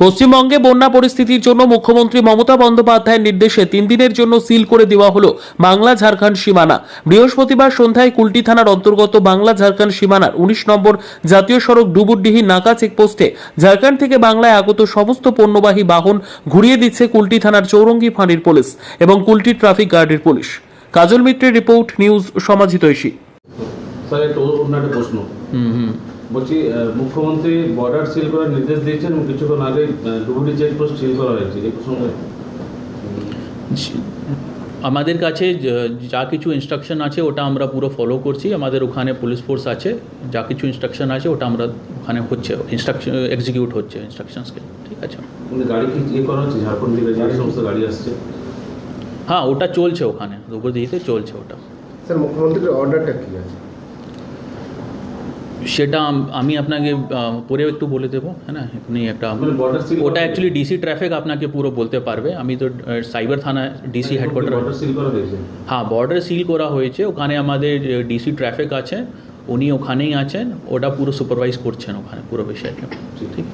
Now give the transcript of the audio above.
পশ্চিমবঙ্গে বন্যা পরিস্থিতির জন্য মুখ্যমন্ত্রী মমতা বন্দ্যোপাধ্যায়ের নির্দেশে তিন দিনের জন্য সিল করে দেওয়া হলো বাংলা ঝাড়খণ্ড সীমানা। বৃহস্পতিবার সন্ধ্যায় কুলটি থানার অন্তর্গত বাংলা ঝাড়খণ্ড সীমানার উনিশ নম্বর জাতীয় সড়ক ডুবুরডিহি নাকা চেকপোস্টে ঝাড়খণ্ড থেকে বাংলায় আগত সমস্ত পণ্যবাহী বাহন ঘুরিয়ে দিচ্ছে কুলটি থানার চৌরঙ্গি ফাঁড়ির পুলিশ এবং কুলটি ট্রাফিক গার্ডের পুলিশ। কাজল মিত্রের রিপোর্ট নিউজ সমাজিতৈষী স্যার একটা অন্য একটা প্রশ্ন। বলছি আহ, মুখ্যমন্ত্রী বর্ডার সিল করার নির্দেশ দিয়েছেন এবং কিছুক্ষণ আগে ডুবুরি চেকপোস্ট সিল করা হয়েছে। এই প্রসঙ্গে। আমাদের কাছে যা- যা কিছু ইনস্ট্রাকশন আছে ওটা আমরা পুরো ফলো করছি। আমাদের ওখানে পুলিশ ফোর্স আছে। যা কিছু ইনস্ট্রাকশন আছে ওটা আমরা ওখানে হচ্ছে ইনস্ট্রাকশন এক্সিকিউট হচ্ছে ইনস্ট্রাকশনসকে ঠিক আছে? কিন্তু গাড়ি কি ইয়ে করা হচ্ছে? ঝাড়খণ্ড থেকে যে সমস্ত গাড়ি আসছে। হ্যাঁ ওটা চলছে ওখানে। দুপুরদিতে চলছে ওটা। স্যার মুখ্যমন্ত্রীর অর্ডারটা কি আছে? সেটা আমি আপনাকে আহ, পরে একটু বলে দেবো হ্যাঁ না? এখনই একটা মানে ওটা অ্যাকচুয়ালি ডিসি ট্রাফিক আপনাকে পুরো বলতে পারবে। আমি তো সাইবার থানা ডিসি হেডকোয়ার্টার করা হয়েছে? হ্যাঁ বর্ডার সিল করা হয়েছে। ওখানে আমাদের ডিসি ট্রাফিক আছে। উনি ওখানেই আছেন। ওটা পুরো সুপারভাইজ করছেন ওখানে পুরো বিষয়টা। ঠিক ঠিক।